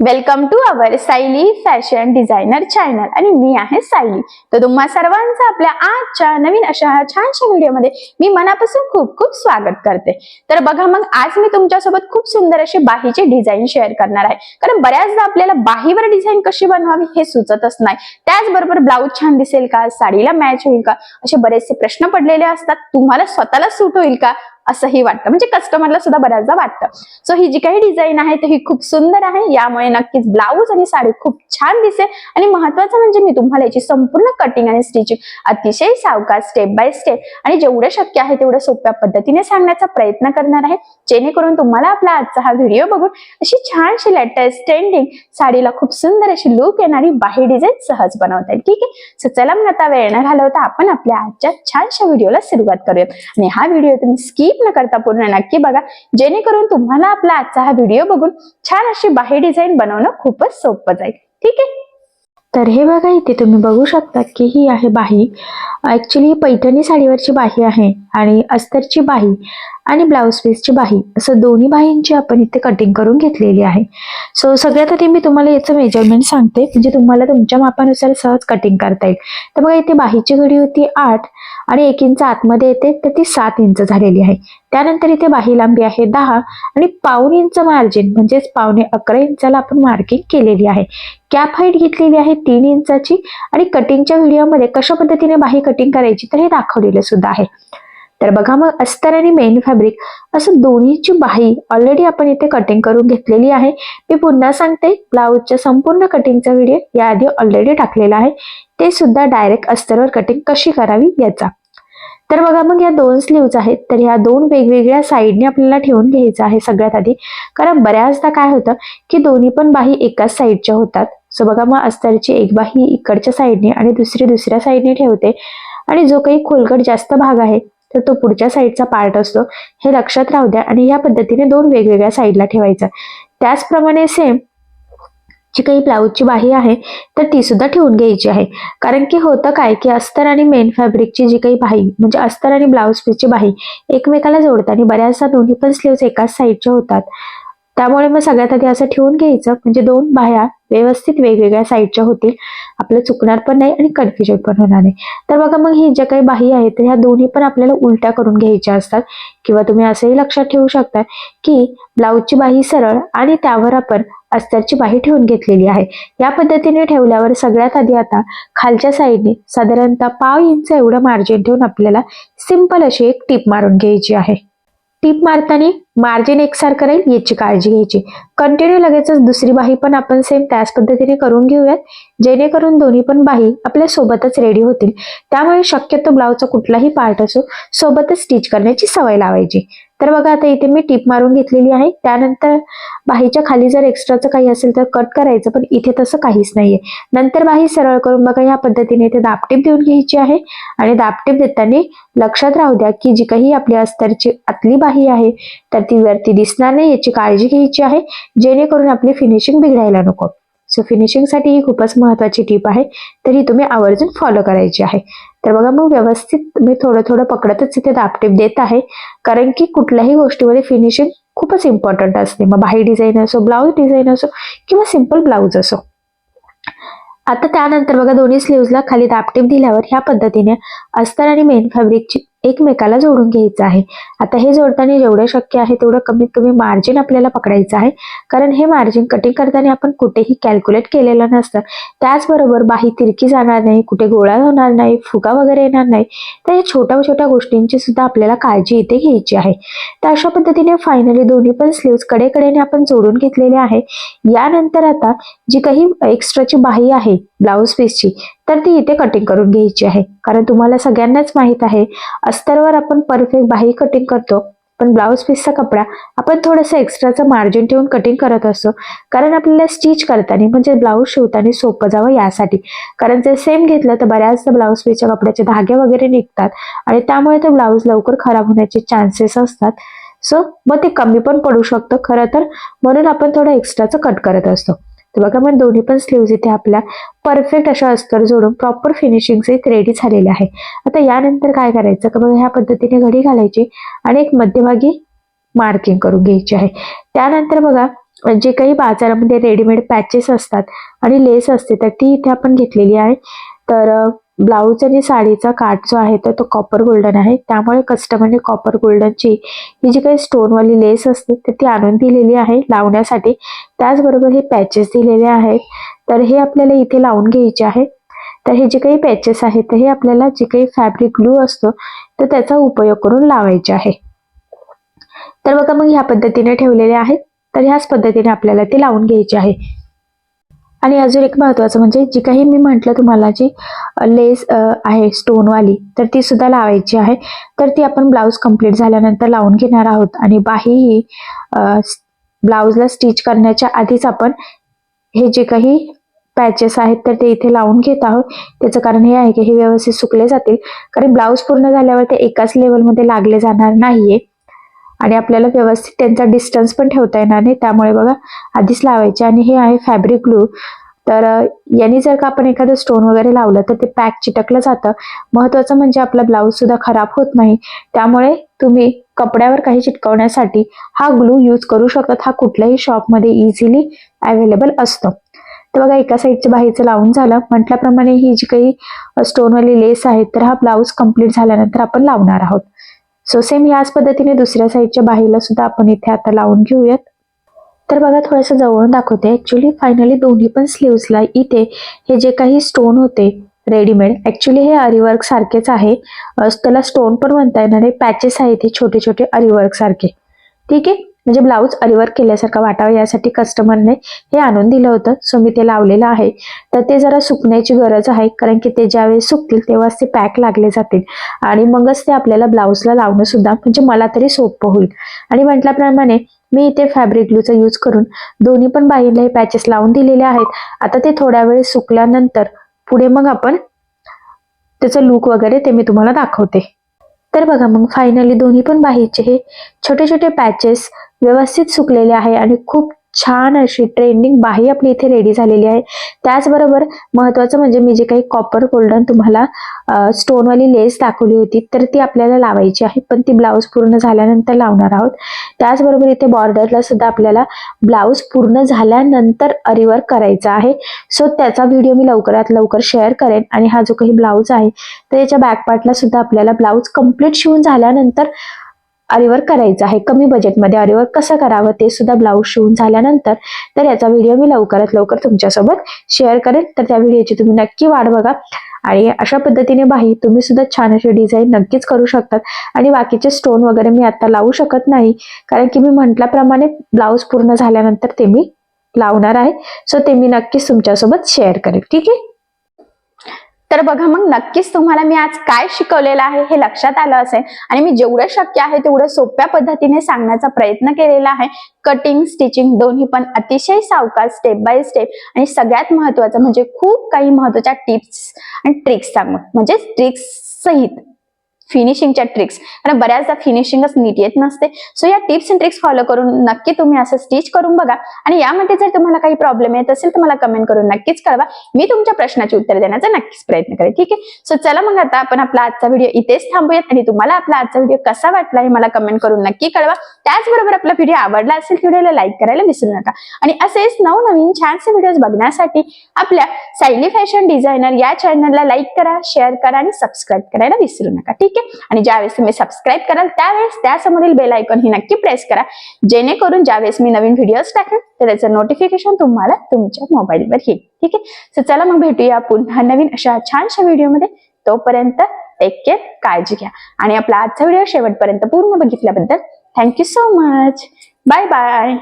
Welcome to our Sayali fashion designer channel आणि मी आहे सायली तर तुम्हा सर्वांचं आपल्या आजच्या नवीन अशा छानशा व्हिडिओमध्ये मी मनापासून खूप खूप स्वागत करते. तर बघा मग आज मी तुमच्यासोबत खूप सुंदर अशी बाहीची डिझाईन शेअर करणार आहे. कारण बऱ्याचदा आपल्याला बाहीवर डिझाईन कशी बनवावी हे सुचतच नाही. त्याचबरोबर ब्लाऊज छान दिसेल का? साडीला मॅच होईल का? असे बरेचसे प्रश्न पडलेले असतात. तुम्हाला स्वतःला सूट होईल का? असंही वाटतं. म्हणजे कस्टमरला सुद्धा बऱ्याचदा वाटतं. सो ही जी काही डिझाईन आहे ती खूप सुंदर आहे. यामुळे नक्कीच ब्लाऊज आणि साडी खूप छान दिसेल. आणि महत्वाचं म्हणजे मी तुम्हाला याची संपूर्ण कटिंग आणि स्टिचिंग अतिशय सावकाश स्टेप बाय स्टेप आणि जेवढं शक्य आहे तेवढं सोप्या पद्धतीने सांगण्याचा प्रयत्न करणार आहे. जेणेकरून तुम्हाला आपला आजचा हा व्हिडिओ बघून अशी छानशी लेटेस्ट ट्रेंडिंग साडीला खूप सुंदर अशी लुक येणारी बाही डिझाईन सहज बनवता येईल. ठीक आहे? सो चला मग आता वेळ न घालवता आपण आपल्या आजच्या छानशा व्हिडिओला सुरुवात करूयात. आणि हा व्हिडिओ तुम्ही स्किप न करता पूर्ण नक्की बघा. जेणेकरून तुम्हाला आपला आजचा हा व्हिडिओ बघून छान अशी बाही डिझाईन बनवणं खूपच सोपं जाईल. ठीक आहे? तर हे बघा इथे तुम्ही बघू शकता की ही आहे बाही. ॲक्च्युली पैठणी साडीवरची बाही आहे आणि अस्तरची बाही. आणि ब्लाऊज पीसची बाही. असं दोन्ही बाहींची आपण इथे कटिंग करून घेतलेली आहे. सो सगळ्यात आधी मी तुम्हाला याचं मेजरमेंट सांगते. म्हणजे तुम्हाला तुमच्या मापानुसार सहज कटिंग करता येईल. तर बघा इथे बाहीची घडी होती आठ आणि एक इंच आतमध्ये येते. तर ती सात इंच झालेली आहे. त्यानंतर इथे बाही लांबी आहे दहा आणि पाऊन इंच मार्जिन म्हणजेच पावणे अकरा इंचाला आपण मार्किंग केलेली आहे. कॅप हाईट घेतलेली आहे तीन इंचाची आणि कटिंगच्या व्हिडिओमध्ये कशा पद्धतीने बाही कटिंग करायची तर हे दाखवलेलं सुद्धा आहे. तर बघा मग अस्तर आणि मेन फॅब्रिक असं दोन्हीची बाही ऑलरेडी आपण इथे कटिंग करून घेतलेली आहे. मी पुन्हा सांगते ब्लाऊजच्या संपूर्ण कटिंगचा व्हिडिओ याआधी ऑलरेडी टाकलेला आहे. ते सुद्धा डायरेक्ट अस्तरवर कटिंग कशी करावी याचा. तर बघा मग या दोन स्लीव्ज आहेत. तर ह्या दोन वेगवेगळ्या साईडने आपल्याला ठेवून घ्यायचं आहे सगळ्यात आधी. कारण बऱ्याचदा काय होतं की दोन्ही पण बाही एकाच साईडच्या होतात. सो बघा मग अस्तरची एक बाही इकडच्या साईडने आणि दुसरी दुसऱ्या साईडने ठेवते. आणि जो काही खोलगट जास्त भाग आहे तर तो पुढच्या साईडचा पार्ट असतो. हे लक्षात राहू द्या आणि या पद्धतीने दोन वेगवेगळ्या साईडला ठेवायचा. त्याचप्रमाणे सेम जी काही ब्लाऊजची बाही आहे तर ती सुद्धा ठेवून घ्यायची आहे. कारण की होतं काय की अस्तर आणि मेन फॅब्रिकची जी काही बाही म्हणजे अस्तर आणि ब्लाऊज पीसची बाही एकमेकाला जोडताना बऱ्याचदा दोन्ही पण स्लीव्स एकाच साईडच्या होतात. त्यामुळे मग सगळ्यात आधी असं ठेवून घ्यायचं. म्हणजे दोन बाह्या व्यवस्थित वेगवेगळ्या साईडच्या होतील. आपलं चुकणार पण नाही आणि कन्फ्युजन पण होणार नाही. तर बघा मग ही ज्या काही बाही आहेत तर ह्या दोन्ही पण आपल्याला उलट्या करून घ्यायच्या असतात. किंवा तुम्ही असंही लक्षात ठेवू शकता की ब्लाऊजची बाही सरळ आणि त्यावर आपण अस्तरची बाही ठेवून घेतलेली आहे. या पद्धतीने ठेवल्यावर सगळ्यात आधी आता खालच्या साईडने साधारणतः पाव इंच एवढं मार्जिन ठेवून आपल्याला सिंपल अशी एक टीप मारून घ्यायची आहे. टीप मारताना मार्जिन एकसारखं राहील याची काळजी घ्यायची. कंटिन्यू लगेचच दुसरी बाही पण आपण सेम त्याच पद्धतीने करून घेऊयात. जेणेकरून दोन्ही पण बाही आपल्या सोबतच रेडी होतील. त्यामुळे शक्यतो ब्लाऊजचा कुठलाही पार्ट असो सोबतच स्टिच करण्याची सवय लावायची. तर बघा आता इथे मी टीप मारून घेतलेली आहे. त्यानंतर बाहीच्या खाली जर एक्स्ट्राचं काही असेल तर कट करायचं पण इथे तसं काहीच नाहीये. नंतर बाही सरळ करून बघा या पद्धतीने इथे दापटीप देऊन घ्यायची आहे. आणि दापटीप देताना लक्षात राहू द्या की जी काही आपली अस्तरची आतली बाही आहे तर ती वरती दिसणार नाही याची काळजी घ्यायची आहे. जेणेकरून आपली फिनिशिंग बिघडायला नको. सो फिनिशिंगसाठी ही खूपच महत्वाची टीप आहे. तर ही तुम्ही आवर्जून फॉलो करायची आहे. तर बघा मग व्यवस्थित मी थोडं थोडं पकडतच इथे दापटीप देत आहे. कारण की कुठल्याही गोष्टीमध्ये फिनिशिंग खूपच इम्पॉर्टंट असते. मग बाही डिझाईन असो ब्लाऊज डिझाईन असो किंवा सिंपल ब्लाऊज असो. आता त्यानंतर बघा दोन्ही स्लीव्हजला खाली दापटीप दिल्यावर ह्या पद्धतीने अस्तर आणि मेन फॅब्रिकची एकमेकाला जोडून घ्यायचं आहे. आता हे जोडताना जेवढं शक्य आहे तेवढं कमीत कमी मार्जिन आपल्याला पकडायचं आहे. कारण हे मार्जिन कटिंग करताना आपण कुठेही कॅल्क्युलेट केलेलं नसतं. त्याचबरोबर बाही तिरकी जाणार नाही कुठे गोळा होणार नाही फुगा वगैरे येणार नाही. तर या छोट्या छोट्या गोष्टींची सुद्धा आपल्याला काळजी इथे घ्यायची आहे. तर अशा पद्धतीने फायनली दोन्ही पण स्लीव्स कडेकडेने आपण जोडून घेतलेले आहे. यानंतर आता जी काही एक्स्ट्राची बाही आहे ब्लाऊज पीसची तर ती इथे कटिंग करून घ्यायची आहे. कारण तुम्हाला सगळ्यांनाच माहीत आहे अस्तरवर आपण परफेक्ट बाही कटिंग करतो पण ब्लाऊज पीसचा कपडा आपण थोडंसं एक्स्ट्राचं मार्जिन ठेवून कटिंग करत असतो. कारण आपल्याला स्टिच करताना म्हणजे ब्लाऊज शिवताना सोपं जावं यासाठी. कारण जर सेम घेतलं तर बऱ्याचदा ब्लाऊज पीसच्या कपड्याचे धागे वगैरे निघतात आणि त्यामुळे ते ब्लाऊज लवकर खराब होण्याचे चान्सेस असतात. सो मग ते कमी पण पडू शकतं. खरं तर म्हणून आपण थोडं एक्स्ट्राचं कट करत असतो. तर बघा मग दोन्ही पण स्लीव्ज इथे आपल्या परफेक्ट अशा अस्तर जोडून प्रॉपर फिनिशिंग इथे रेडी झालेले आहे. आता यानंतर काय करायचं? का बघा ह्या पद्धतीने घडी घालायची आणि एक मध्यभागी मार्किंग करून घ्यायची आहे. त्यानंतर बघा जे काही बाजारामध्ये रेडीमेड पॅचेस असतात आणि लेस असते तर ती इथे आपण घेतलेली आहे. तर ब्लाऊज आणि साडीचा काठ जो आहे तर तो कॉपर गोल्डन आहे. त्यामुळे कस्टमरने कॉपर गोल्डनची ही जी काही स्टोनवाली लेस असते तर ती आणून दिलेली आहे लावण्यासाठी. त्याचबरोबर हे पॅचेस दिलेले आहेत. तर हे आपल्याला इथे लावून घ्यायचे आहे. तर हे जे काही पॅचेस आहेत तर हे आपल्याला जे काही फॅब्रिक ग्लू असतो तर त्याचा उपयोग करून लावायचे आहे. तर बघा मग ह्या पद्धतीने ठेवलेले आहेत. तर ह्याच पद्धतीने आपल्याला ते लावून घ्यायचे आहे. आणि अजून एक महत्त्वाचं म्हणजे जी काही मी म्हटलं तुम्हाला जी लेस आहे स्टोनवाली तर ती सुद्धा लावायची आहे. तर ती आपण ब्लाऊज कंप्लीट झाल्यानंतर लावून घेणार आहोत. आणि बाही ही ब्लाऊजला स्टिच करण्याच्या आधीच आपण हे जे काही पॅचेस आहेत तर ते इथे लावून घेत आहोत. त्याचं कारण हे आहे की हे व्यवस्थित सुकले जातील. कारण ब्लाऊज पूर्ण झाल्यावर ते एकाच लेवलमध्ये लागले जाणार नाहीये. आणि आपल्याला व्यवस्थित त्यांचा डिस्टन्स पण ठेवता येणार नाही. त्यामुळे बघा आधीच लावायचे. आणि हे आहे फॅब्रिक ग्लू तर यांनी जर का आपण एखादं स्टोन वगैरे लावलं तर ते पॅक चिटकलं जातं. महत्वाचं म्हणजे आपला ब्लाऊज सुद्धा खराब होत नाही. त्यामुळे तुम्ही कपड्यावर काही चिटकवण्यासाठी हा ग्लू यूज करू शकतात हा कुठल्याही शॉपमध्ये इझिली अवेलेबल असतो. तर बघा एका साईडचं बाहेरचं लावून झालं. म्हटल्याप्रमाणे ही जी काही स्टोनवाली लेस आहे तर हा ब्लाऊज कंप्लीट झाल्यानंतर आपण लावणार आहोत. सो सेम याच पद्धतीने दुसऱ्या साईडच्या बाहीला सुद्धा आपण इथे आता लावून घेऊयात. तर बघा थोडंसं जवळून दाखवते. ॲक्च्युली फायनली दोन्ही पण स्लीव्सला इथे हे जे काही स्टोन होते रेडीमेड ॲक्च्युली हे अरिवर्क सारखेच आहे. त्याला स्टोन पण म्हणता येणार पॅचेस आहेत हे छोटे छोटे अरिवर्क सारखे. ठीक आहे? म्हणजे ब्लाऊज अरिवर्क केल्यासारखा वाटावा यासाठी कस्टमरने हे आणून दिलं होतं. सो मी ते लावलेलं आहे. तर ते जरा सुकण्याची गरज आहे कारण की ते ज्यावेळेस सुकतील तेव्हाच ते पॅक लागले जातील. आणि मगच ते आपल्याला ब्लाऊजला लावणं सुद्धा म्हणजे मला तरी सोपं होईल. आणि म्हटल्याप्रमाणे मी इथे फॅब्रिक ग्लूचा यूज करून दोन्ही पण बाईंना हे पॅचेस लावून दिलेले आहेत. आता ते थोड्या वेळ सुकल्यानंतर पुढे मग आपण त्याचं लुक वगैरे ते मी तुम्हाला दाखवते. तर बघा मग फायनली दोन्ही पण बाहीचे हे छोटे छोटे पॅचेस व्यवस्थित सुकलेले आहे आणि खूप छान अशी ट्रेंडिंग बाही आपली इथे रेडी झालेली आहे. त्याचबरोबर महत्वाचं म्हणजे मी जे काही कॉपर गोल्डन तुम्हाला स्टोनवाली लेस दाखवली होती तर ती आपल्याला लावायची आहे. पण ती ब्लाऊज पूर्ण झाल्यानंतर लावणार आहोत. त्याचबरोबर इथे बॉर्डरला सुद्धा आपल्याला ब्लाऊज पूर्ण झाल्यानंतर अरिवर्क करायचा आहे. सो त्याचा व्हिडिओ मी लवकरात लवकर शेअर करेन. आणि हा जो काही ब्लाऊज आहे तर याच्या बॅकपार्टला सुद्धा आपल्याला ब्लाऊज कंप्लीट शिवून झाल्यानंतर अरिवर करायचं आहे. कमी बजेटमध्ये अरिवर कसं करावं ते सुद्धा ब्लाऊज शिवून झाल्यानंतर तर याचा व्हिडिओ मी लवकरात लवकर तुमच्यासोबत शेअर करेन. तर त्या व्हिडिओची तुम्ही नक्की वाट बघा. आणि अशा पद्धतीने बाही तुम्ही सुद्धा छान अशी डिझाईन नक्कीच करू शकतात. आणि बाकीचे स्टोन वगैरे मी आता लावू शकत नाही. कारण की मी म्हटल्याप्रमाणे ब्लाऊज पूर्ण झाल्यानंतर ते मी लावणार आहे. सो ते मी नक्कीच तुमच्यासोबत शेअर करेन ठीक आहे? तर बघा मग नक्कीच तुम्हाला मी आज काय शिकवलेलं आहे हे लक्षात आलं असेल. आणि मी जेवढं शक्य आहे तेवढं सोप्या पद्धतीने सांगण्याचा प्रयत्न केलेला आहे. कटिंग स्टिचिंग दोन्ही पण अतिशय सावकाश स्टेप बाय स्टेप आणि सगळ्यात महत्वाचं म्हणजे खूप काही महत्त्वाच्या टिप्स आणि ट्रिक्स सांगून म्हणजे ट्रिक्स सहित. फिनिशिंगच्या ट्रिक्स कारण बऱ्याचदा फिनिशिंगच नीट येत नसते. सो या टिप्स अँड ट्रिक्स फॉलो करून नक्की तुम्ही असं स्टिच करून बघा. आणि यामध्ये जर तुम्हाला काही प्रॉब्लेम येत असेल तर मला कमेंट करून नक्कीच कळवा. मी तुमच्या प्रश्नाची उत्तर देण्याचा नक्कीच प्रयत्न करेन. ठीक आहे? सो चला मग आता आपण आपला आजचा व्हिडिओ इथेच थांबूयात. आणि तुम्हाला आपला आजचा व्हिडिओ कसा वाटला हे मला कमेंट करून नक्की कळवा. त्याचबरोबर आपला व्हिडिओ आवडला असेल व्हिडिओला लाईक करायला विसरू नका. आणि असेच नवनवीन छानसे व्हिडिओज बघण्यासाठी आपल्या सायली फॅशन डिझायनर या चॅनलला लाईक करा शेअर करा आणि सबस्क्राईब करायला विसरू नका. ठीक ठीक आहे? आणि ज्यावेळेस तुम्ही सबस्क्राईब कराल त्यावेळेस त्यासमोरील बेल आयकॉन ही नक्की प्रेस करा. जेणेकरून ज्यावेळेस मी नवीन व्हिडिओज टाकेन तर त्याचं नोटिफिकेशन तुम्हाला तुमच्या मोबाईलवर येईल. ठीक आहे? सो चला मग भेटूया पुन्हा नवीन अशा छानशा व्हिडिओमध्ये तोपर्यंत टेक केअर काळजी घ्या. आणि आपला आजचा व्हिडिओ शेवटपर्यंत पूर्ण बघितल्याबद्दल thank you so much bye bye